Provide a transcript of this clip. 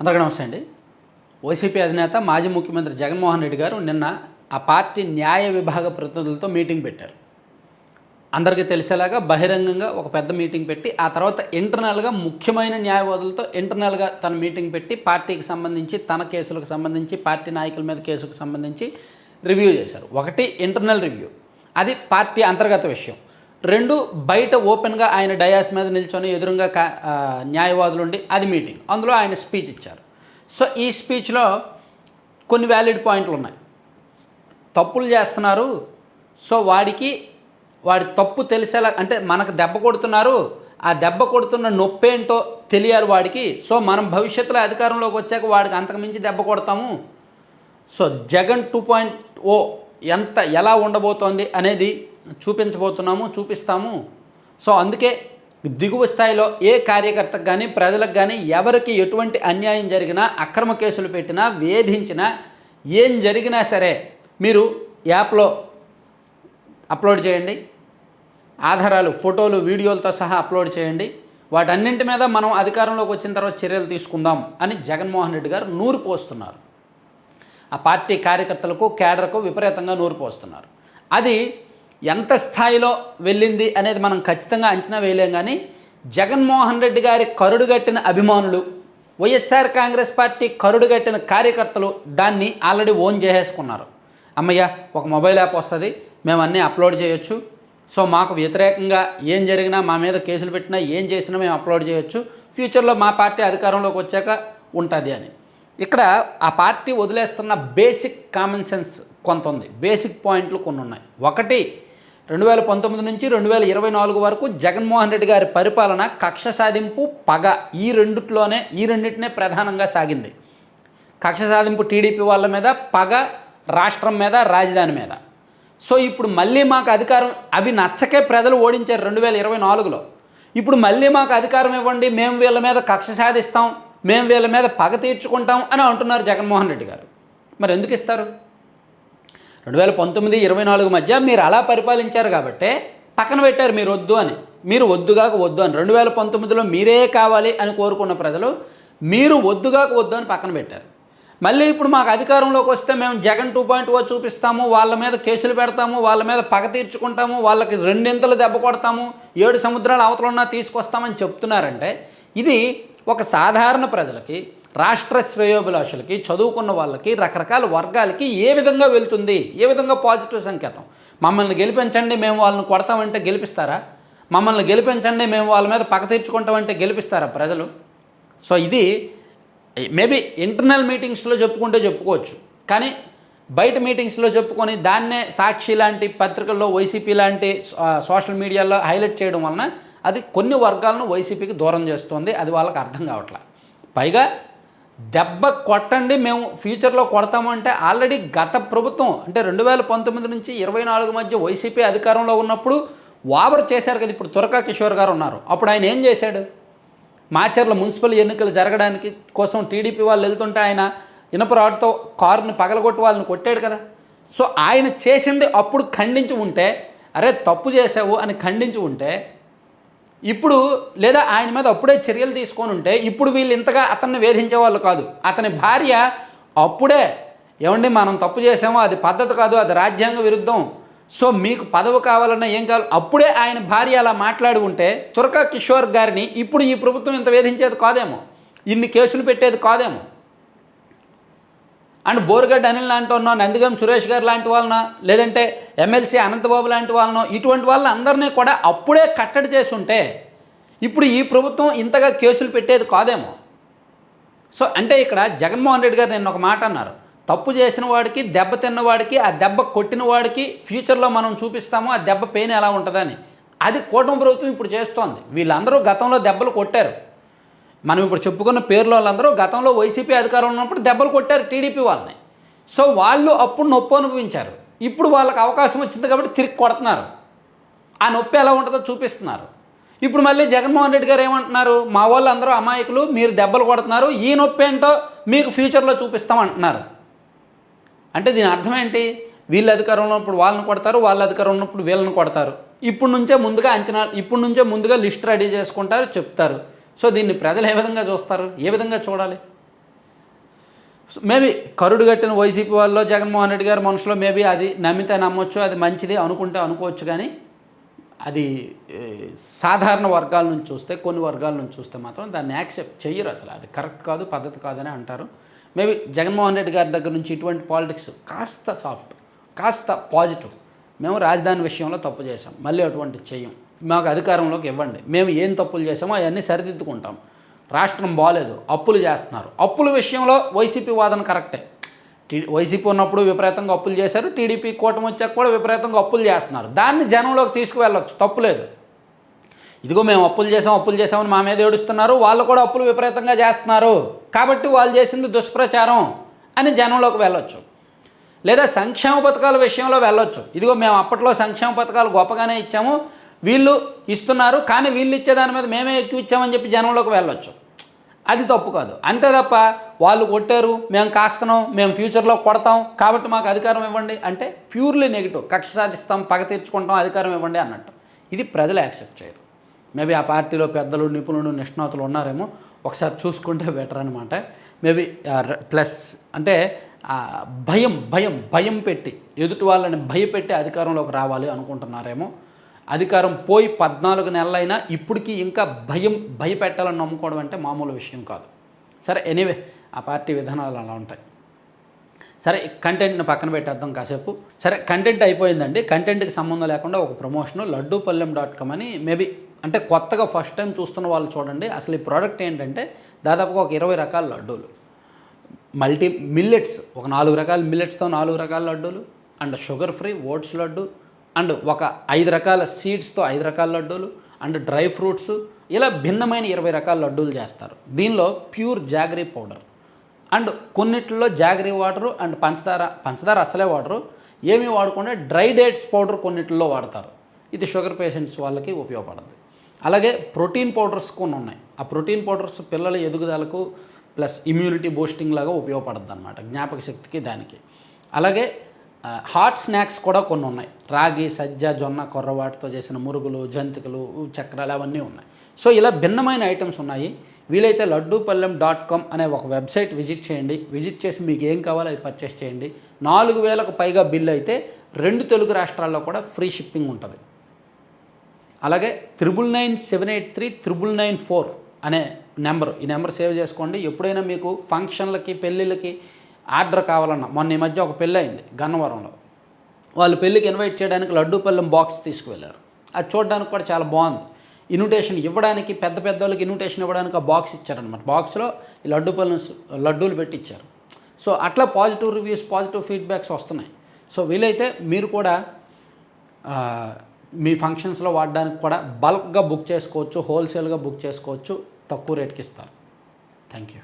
అందరికీ నమస్తే అండి. వైసీపీ అధినేత మాజీ ముఖ్యమంత్రి జగన్మోహన్ రెడ్డి గారు నిన్న ఆ పార్టీ న్యాయ విభాగ ప్రతినిధులతో మీటింగ్ పెట్టారు. అందరికీ తెలిసేలాగా బహిరంగంగా ఒక పెద్ద మీటింగ్ పెట్టి ఆ తర్వాత ఇంటర్నల్గా ముఖ్యమైన న్యాయవాదులతో ఇంటర్నల్గా తన మీటింగ్ పెట్టి పార్టీకి సంబంధించి తన కేసులకు సంబంధించి పార్టీ నాయకుల మీద కేసుకు సంబంధించి రివ్యూ చేశారు. ఒకటి ఇంటర్నల్ రివ్యూ. అది పార్టీ అంతర్గత విషయం. రెండు బయట ఓపెన్గా ఆయన డయాస్ మీద నిల్చొని ఎదురుగా న్యాయవాదులు ఉండి అది మీటింగ్. అందులో ఆయన స్పీచ్ ఇచ్చారు. సో ఈ స్పీచ్లో కొన్ని వ్యాలిడ్ పాయింట్లు ఉన్నాయి తప్పులు చేస్తున్నారు. సో వాడికి వాడి తప్పు తెలిసేలా అంటే మనకు దెబ్బ కొడుతున్నారు. ఆ దెబ్బ కొడుతున్న నొప్పేంటో తెలియాలి వాడికి. సో మనం భవిష్యత్తులో అధికారంలోకి వచ్చాక వాడికి అంతకుమించి దెబ్బ కొడతాము. So Jagan two point O ఎంత ఎలా ఉండబోతోంది అనేది చూపించబోతున్నాము చూపిస్తాము. సో అందుకే దిగువ స్థాయిలో ఏ కార్యకర్తకు కానీ ప్రజలకు కానీ ఎవరికి ఎటువంటి అన్యాయం జరిగినా అక్రమ కేసులు పెట్టినా వేధించినా ఏం జరిగినా సరే మీరు యాప్లో అప్లోడ్ చేయండి. ఆధారాలు ఫోటోలు వీడియోలతో సహా అప్లోడ్ చేయండి. వాటన్నింటి మీద మనం అధికారంలోకి వచ్చిన తర్వాత చర్యలు తీసుకుందాం అని జగన్మోహన్ రెడ్డి గారు నూరు పోస్తున్నారు. ఆ పార్టీ కార్యకర్తలకు కేడర్కు విపరీతంగా నూరు పోస్తున్నారు. అది ఎంత స్థాయిలో వెళ్ళింది అనేది మనం ఖచ్చితంగా అంచనా వేయలేం కానీ జగన్మోహన్ రెడ్డి గారి కరుడుగట్టిన అభిమానులు వైఎస్ఆర్ కాంగ్రెస్ పార్టీ కరుడుగట్టిన కార్యకర్తలు దాన్ని ఆల్రెడీ ఓన్ చేసేసుకున్నారు. అమ్మయ్య ఒక మొబైల్ యాప్ వస్తుంది మేము అన్నీ అప్లోడ్ చేయొచ్చు. సో మాకు వ్యతిరేకంగా ఏం జరిగినా మా మీద కేసులు పెట్టినా ఏం చేసినా మేము అప్లోడ్ చేయొచ్చు. ఫ్యూచర్లో మా పార్టీ అధికారంలోకి వచ్చాక ఉంటుంది అని. ఇక్కడ ఆ పార్టీ వదిలేస్తున్న బేసిక్ కామన్ సెన్స్ కొంత ఉంది. బేసిక్ పాయింట్లు కొన్ని ఉన్నాయి ఒకటి రెండు వేల పంతొమ్మిది నుంచి రెండు వేల ఇరవై నాలుగు వరకు జగన్మోహన్ రెడ్డి గారి పరిపాలన కక్ష సాధింపు పగ ఈ రెండిట్లోనే ఈ రెండింటినే ప్రధానంగా సాగింది. కక్ష సాధింపు టీడీపీ వాళ్ళ మీద పగ రాష్ట్రం మీద రాజధాని మీద. సో ఇప్పుడు మళ్ళీ మాకు అధికారం అవి నచ్చకే ప్రజలు ఓడించారు రెండు వేల ఇరవై నాలుగులో. ఇప్పుడు మళ్ళీ మాకు అధికారం ఇవ్వండి మేము వీళ్ళ మీద కక్ష సాధిస్తాం మేము వీళ్ళ మీద పగ తీర్చుకుంటాం అని అంటున్నారు జగన్మోహన్ రెడ్డి గారు. మరి ఎందుకు ఇస్తారు? రెండు వేల పంతొమ్మిది ఇరవై నాలుగు మధ్య మీరు అలా పరిపాలించారు కాబట్టి పక్కన పెట్టారు మీరు వద్దు అని. మీరు వద్దుగాక వద్దు అని. రెండు వేల పంతొమ్మిదిలో మీరే కావాలి అని కోరుకున్న ప్రజలు మీరు వద్దుగాక వద్దు అని పక్కన పెట్టారు. మళ్ళీ ఇప్పుడు మాకు అధికారంలోకి వస్తే మేము జగన్ టూ పాయింట్ ఓ చూపిస్తాము వాళ్ళ మీద కేసులు పెడతాము వాళ్ళ మీద పగ తీర్చుకుంటాము వాళ్ళకి రెండింతలు దెబ్బ కొడతాము ఏడు సముద్రాల అవతలున్నా తీసుకొస్తామని చెప్తున్నారంటే ఇది ఒక సాధారణ ప్రజలకి రాష్ట్ర శ్రేయోభిలాషులకి చదువుకున్న వాళ్ళకి రకరకాల వర్గాలకి ఏ విధంగా వెళ్తుంది? ఏ విధంగా పాజిటివ్ సంకేతం? మమ్మల్ని గెలిపించండి మేము వాళ్ళని కొడతామంటే గెలిపిస్తారా? మమ్మల్ని గెలిపించండి మేము వాళ్ళ మీద పక్క తీర్చుకుంటామంటే గెలిపిస్తారా ప్రజలు? సో ఇది మేబీ ఇంటర్నల్ మీటింగ్స్లో చెప్పుకుంటే చెప్పుకోవచ్చు. కానీ బయట మీటింగ్స్లో చెప్పుకొని దాన్నే సాక్షి లాంటి పత్రికల్లో వైసీపీ లాంటి సోషల్ మీడియాలో హైలైట్ చేయడం వలన అది కొన్ని వర్గాలను వైసీపీకి దూరం చేస్తుంది. అది వాళ్ళకి అర్థం కావట్లే. పైగా దెబ్బ కొట్టండి మేము ఫ్యూచర్లో కొడతామంటే ఆల్రెడీ గత ప్రభుత్వం అంటే రెండు వేల పంతొమ్మిది నుంచి ఇరవై నాలుగు మధ్య వైసీపీ అధికారంలో ఉన్నప్పుడు వాబర్ చేశారు కదా ఇప్పుడు తురకా కిషోర్ గారు ఉన్నారు. అప్పుడు ఆయన ఏం చేశాడు? మాచర్ల మున్సిపల్ ఎన్నికలు జరగడానికి కోసం టీడీపీ వాళ్ళు వెళ్తుంటే ఆయన ఇనపరాడితో కారుని పగలగొట్టి వాళ్ళని కొట్టాడు కదా. సో ఆయన చేసింది అప్పుడు ఖండించి ఉంటే అరే తప్పు చేసావు అని ఖండించి ఉంటే ఇప్పుడు లేదా ఆయన మీద అప్పుడే చర్యలు తీసుకొని ఉంటే ఇప్పుడు వీళ్ళు ఇంతగా అతన్ని వేధించే వాళ్ళు కాదు. అతని భార్య అప్పుడే ఏమండి మనం తప్పు చేసామో అది పద్ధతి కాదు అది రాజ్యాంగ విరుద్ధం. సో మీకు పదవి కావాలన్నా ఏం కావాలి? అప్పుడే ఆయన భార్య అలా మాట్లాడి ఉంటే తురక కిషోర్ గారిని ఇప్పుడు ఈ ప్రభుత్వం ఇంత వేధించేది కాదేమో. ఇన్ని కేసులు పెట్టేది కాదేమో. అండ్ బోరుగడ్డ అనిల్ లాంటి వాళ్ళనో నందిగం సురేష్ గారు లాంటి వాళ్ళనో లేదంటే ఎమ్మెల్సీ అనంతబాబు లాంటి వాళ్ళనో ఇటువంటి వాళ్ళందరినీ కూడా అప్పుడే కట్టడి చేసి ఉంటే ఇప్పుడు ఈ ప్రభుత్వం ఇంతగా కేసులు పెట్టేది కాదేమో. సో అంటే ఇక్కడ జగన్మోహన్ రెడ్డి గారు నిన్న ఒక మాట అన్నారు. తప్పు చేసిన వాడికి దెబ్బ తిన్నవాడికి ఆ దెబ్బ కొట్టిన వాడికి ఫ్యూచర్లో మనం చూపిస్తాము ఆ దెబ్బ పెయిన్ ఎలా ఉంటుందని. అది కూటమి ప్రభుత్వం ఇప్పుడు చేస్తోంది. వీళ్ళందరూ గతంలో దెబ్బలు కొట్టారు. మనం ఇప్పుడు చెప్పుకున్న పేర్లు వాళ్ళందరూ గతంలో వైసీపీ అధికారం ఉన్నప్పుడు దెబ్బలు కొట్టారు టీడీపీ వాళ్ళని. సో వాళ్ళు అప్పుడు నొప్పి అనుభవించారు. ఇప్పుడు వాళ్ళకి అవకాశం వచ్చింది కాబట్టి తిరిగి కొడుతున్నారు. ఆ నొప్పి ఎలా ఉంటుందో చూపిస్తున్నారు. ఇప్పుడు మళ్ళీ జగన్మోహన్ రెడ్డి గారు ఏమంటున్నారు? మా వాళ్ళు అందరూ అమాయకులు మీరు దెబ్బలు కొడుతున్నారు. ఈ నొప్పి ఏంటో మీకు ఫ్యూచర్లో చూపిస్తామంటున్నారు. అంటే దీని అర్థం ఏంటి? వీళ్ళ అధికారంలో ఉన్నప్పుడు వాళ్ళని కొడతారు వాళ్ళ అధికారం ఉన్నప్పుడు వీళ్ళని కొడతారు. ఇప్పుడు నుంచే ముందుగా అంచనా ఇప్పుడు నుంచే ముందుగా లిస్ట్ రెడీ చేసుకుంటారు చెప్తారు. సో దీన్ని ప్రజలు ఏ విధంగా చూస్తారు? ఏ విధంగా చూడాలి? మేబీ కరుడు కట్టిన వైసీపీ వాళ్ళలో జగన్మోహన్ రెడ్డి గారి మనసులో మేబీ అది నమ్మితే నమ్మొచ్చు అది మంచిది అనుకుంటే అనుకోవచ్చు కానీ అది సాధారణ వర్గాల నుంచి చూస్తే కొన్ని వర్గాల నుంచి చూస్తే మాత్రం దాన్ని యాక్సెప్ట్ చెయ్యరు అసలు. అది కరెక్ట్ కాదు పద్ధతి కాదని అంటారు. మేబీ జగన్మోహన్ రెడ్డి గారి దగ్గర నుంచి ఇటువంటి పాలిటిక్స్ కాస్త సాఫ్ట్ కాస్త పాజిటివ్. మేము రాజధాని విషయంలో తప్పు చేసాం మళ్ళీ అటువంటి చెయ్యం. మాకు అధికారంలోకి ఇవ్వండి. మేము ఏం తప్పులు చేసామో అవన్నీ సరిదిద్దుకుంటాం. రాష్ట్రం బాగాలేదు అప్పులు చేస్తున్నారు. అప్పుల విషయంలో వైసీపీ వాదన కరెక్టే. టీ వైసీపీ ఉన్నప్పుడు విపరీతంగా అప్పులు చేశారు. టీడీపీ కూటమి వచ్చాక కూడా విపరీతంగా అప్పులు చేస్తున్నారు. దాన్ని జనంలోకి తీసుకువెళ్ళొచ్చు. తప్పులేదు ఇదిగో మేము అప్పులు చేసాం అప్పులు చేసామని మా మీద ఏడుస్తున్నారు. వాళ్ళు కూడా అప్పులు విపరీతంగా చేస్తున్నారు. కాబట్టి వాళ్ళు చేసింది దుష్ప్రచారం అని జనంలోకి వెళ్ళొచ్చు. లేదా సంక్షేమ పథకాల విషయంలో వెళ్ళొచ్చు. ఇదిగో మేము అప్పట్లో సంక్షేమ పథకాలు గొప్పగానే ఇచ్చాము. వీళ్ళు ఇస్తున్నారు కానీ వీళ్ళు ఇచ్చే దాని మీద మేమే ఎక్కువ ఇచ్చామని చెప్పి జనంలోకి వెళ్ళొచ్చు. అది తప్పు కాదు. అంతే తప్ప వాళ్ళు కొట్టారు మేము కాస్తున్నాం మేము ఫ్యూచర్లో కొడతాం కాబట్టి మాకు అధికారం ఇవ్వండి అంటే ప్యూర్లీ నెగిటివ్. కక్ష సాధిస్తాం పగ తీర్చుకుంటాం అధికారం ఇవ్వండి అన్నట్టు. ఇది ప్రజలు యాక్సెప్ట్ చేయరు. మేబీ ఆ పార్టీలో పెద్దలు నిపుణులు నిష్ణాతులు ఉన్నారేమో ఒకసారి చూసుకుంటే బెటర్ అనమాట మేబీ ప్లస్ అంటే భయం భయం భయం పెట్టి ఎదుటి వాళ్ళని భయపెట్టి అధికారంలోకి రావాలి అనుకుంటున్నారేమో. అధికారం పోయి పద్నాలుగు నెలలైనా ఇప్పటికీ ఇంకా భయం భయపెట్టాలని నమ్ముకోవడం అంటే మామూలు విషయం కాదు. సరే ఎనీవే ఆ పార్టీ విధానాలు అలా ఉంటాయి. సరే కంటెంట్ని పక్కన పెట్టేద్దాం కాసేపు. సరే కంటెంట్ అయిపోయిందండి. కంటెంట్కి సంబంధం లేకుండా ఒక ప్రమోషన్ లడ్డూపల్లెం డాట్ కామ్ అని మేబీ అంటే కొత్తగా ఫస్ట్ టైం చూస్తున్న వాళ్ళు చూడండి. అసలు ఈ ప్రోడక్ట్ ఏంటంటే దాదాపుగా ఒక ఇరవై రకాల లడ్డూలు. మల్టీ మిల్లెట్స్ ఒక నాలుగు రకాల మిల్లెట్స్తో నాలుగు రకాల లడ్డూలు. And sugar free oats laddu and ఒక ఐదు రకాల సీడ్స్తో ఐదు రకాల లడ్డూలు అండ్ డ్రై ఫ్రూట్స్ ఇలా భిన్నమైన ఇరవై రకాల లడ్డూలు చేస్తారు. దీనిలో ప్యూర్ జాగరీ పౌడర్. అండ్ కొన్నిట్లో జాగరీ వాటరు అండ్ పంచదార పంచదార అసలే వాడరు ఏమీ వాడకుండా డ్రై డేట్స్ పౌడర్ కొన్నిట్లో వాడతారు. ఇది షుగర్ పేషెంట్స్ వాళ్ళకి ఉపయోగపడుతుంది అలాగే ప్రోటీన్ పౌడర్స్ కొన్ని ఉన్నాయి. ఆ ప్రోటీన్ పౌడర్స్ పిల్లల ఎదుగుదలకు ప్లస్ ఇమ్యూనిటీ బూస్టింగ్ లాగా ఉపయోగపడుతుంది అనమాట జ్ఞాపక శక్తికి దానికి. అలాగే హాట్ స్నాక్స్ కూడా కొన్ని ఉన్నాయి. రాగి సజ్జ జొన్న కొర్ర వాటితో చేసిన మురుగులు జంతికలు చక్రాలు అవన్నీ ఉన్నాయి. సో ఇలా భిన్నమైన ఐటమ్స్ ఉన్నాయి. వీలైతే లడ్డూపల్లెం డాట్ కామ్ అనే ఒక వెబ్సైట్ విజిట్ చేయండి. విజిట్ చేసి మీకు ఏం కావాలో అది పర్చేస్ చేయండి. నాలుగు వేలకు పైగా బిల్ అయితే రెండు తెలుగు రాష్ట్రాల్లో కూడా ఫ్రీ షిప్పింగ్ ఉంటుంది. అలాగే triple nine seven eight three triple nine four అనే నెంబర్. ఈ నెంబర్ సేవ్ చేసుకోండి. ఎప్పుడైనా మీకు ఫంక్షన్లకి పెళ్ళిళ్ళకి ఆర్డర్ కావాలన్నా. మొన్న ఈ మధ్య ఒక పెళ్ళి అయింది గన్నవరంలో. వాళ్ళు పెళ్ళికి ఇన్వైట్ చేయడానికి లడ్డూపల్లెం బాక్స్ తీసుకువెళ్ళారు. అది చూడడానికి కూడా చాలా బాగుంది. ఇన్విటేషన్ ఇవ్వడానికి పెద్ద పెద్ద వాళ్ళకి ఇన్విటేషన్ ఇవ్వడానికి ఆ బాక్స్ ఇచ్చారనమాట బాక్స్లో ఈ లడ్డూపల్లెం లడ్డూలు పెట్టి ఇచ్చారు సో అట్లా పాజిటివ్ రివ్యూస్ పాజిటివ్ ఫీడ్బ్యాక్స్ వస్తున్నాయి. సో వీలైతే మీరు కూడా మీ ఫంక్షన్స్లో వాడడానికి కూడా బల్క్గా బుక్ చేసుకోవచ్చు హోల్సేల్గా బుక్ చేసుకోవచ్చు తక్కువ రేట్కి ఇస్తారు. Thank you